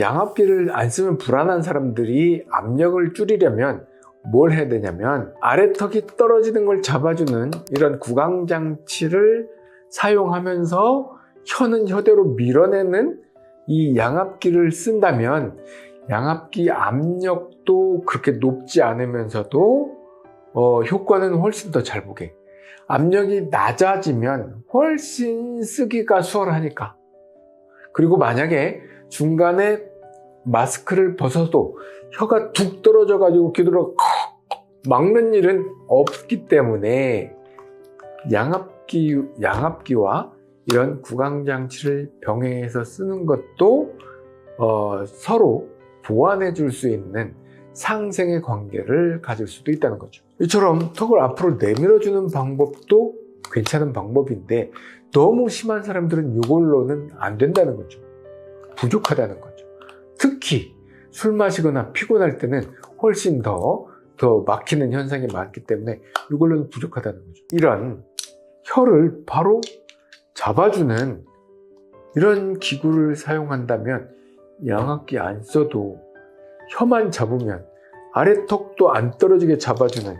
양압기를 안 쓰면 불안한 사람들이 압력을 줄이려면 뭘 해야 되냐면 아래턱이 떨어지는 걸 잡아주는 이런 구강장치를 사용하면서 혀는 혀대로 밀어내는 이 양압기를 쓴다면 양압기 압력도 그렇게 높지 않으면서도 어, 효과는 훨씬 더 잘 보게. 압력이 낮아지면 훨씬 쓰기가 수월하니까. 그리고 만약에 중간에 마스크를 벗어도 혀가 툭 떨어져 가지고 귀들어 막는 일은 없기 때문에 양압기, 양압기와 이런 구강장치를 병행해서 쓰는 것도 어, 서로 보완해 줄 수 있는 상생의 관계를 가질 수도 있다는 거죠. 이처럼 턱을 앞으로 내밀어 주는 방법도 괜찮은 방법인데 너무 심한 사람들은 이걸로는 안 된다는 거죠. 부족하다는 거죠. 특히 술 마시거나 피곤할 때는 훨씬 더, 더 막히는 현상이 많기 때문에 이걸로는 부족하다는 거죠. 이런 혀를 바로 잡아주는 이런 기구를 사용한다면 양압기 안 써도 혀만 잡으면 아래턱도 안 떨어지게 잡아주는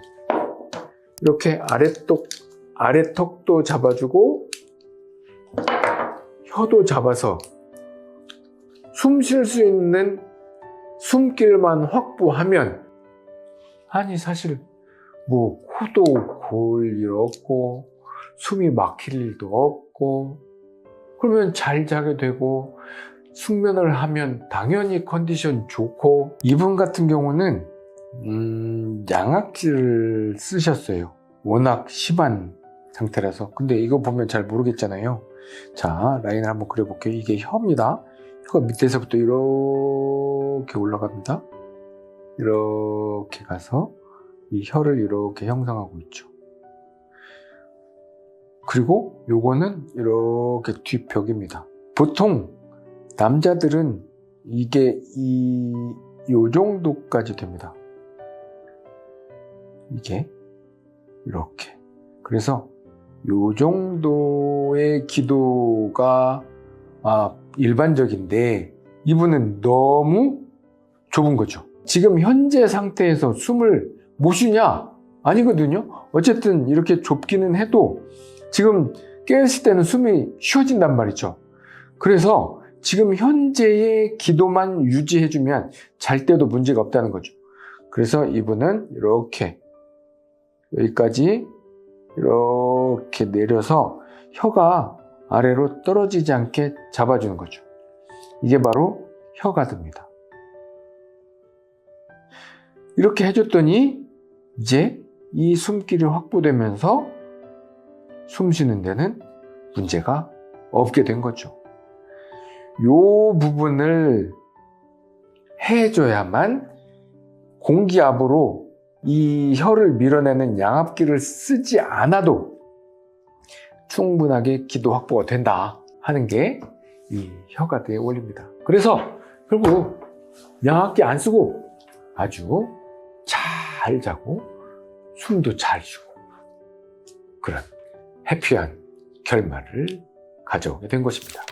이렇게 아래턱, 아래턱도 잡아주고 혀도 잡아서 숨 쉴 수 있는 숨길만 확보하면 아니 사실 뭐 코도 골일 없고 숨이 막힐 일도 없고 그러면 잘 자게 되고 숙면을 하면 당연히 컨디션 좋고 이분 같은 경우는 음, 양압기를 쓰셨어요. 워낙 심한 상태라서. 근데 이거 보면 잘 모르겠잖아요. 자 라인을 한번 그려볼게요. 이게 혀입니다 혀가 밑에서부터 이렇게 올라갑니다 이렇게 가서 이 혀를 이렇게 형성하고 있죠 그리고 요거는 이렇게 뒷벽입니다 보통 남자들은 이게 이, 요 정도까지 됩니다. 이게 이렇게. 그래서 요 정도의 기도가 아, 일반적인데 이분은 너무 좁은 거죠. 지금 현재 상태에서 숨을 못 쉬냐? 아니거든요. 어쨌든 이렇게 좁기는 해도 지금 깨었을 때는 숨이 쉬어진단 말이죠. 그래서 지금 현재의 기도만 유지해주면 잘 때도 문제가 없다는 거죠. 그래서 이분은 이렇게 여기까지 이렇게 내려서 혀가 아래로 떨어지지 않게 잡아주는 거죠. 이게 바로 혀가드입니다. 이렇게 해줬더니 이제 이 숨길이 확보되면서 숨 쉬는 데는 문제가 없게 된 거죠. 요 부분을 해줘야만 공기압으로 이 혀를 밀어내는 양압기를 쓰지 않아도 충분하게 기도 확보가 된다 하는 게 이 혀가드의 원리입니다. 그래서 결국 양압기 안 쓰고 아주 잘 자고 숨도 잘 쉬고 그런 해피한 결말을 가져오게 된 것입니다.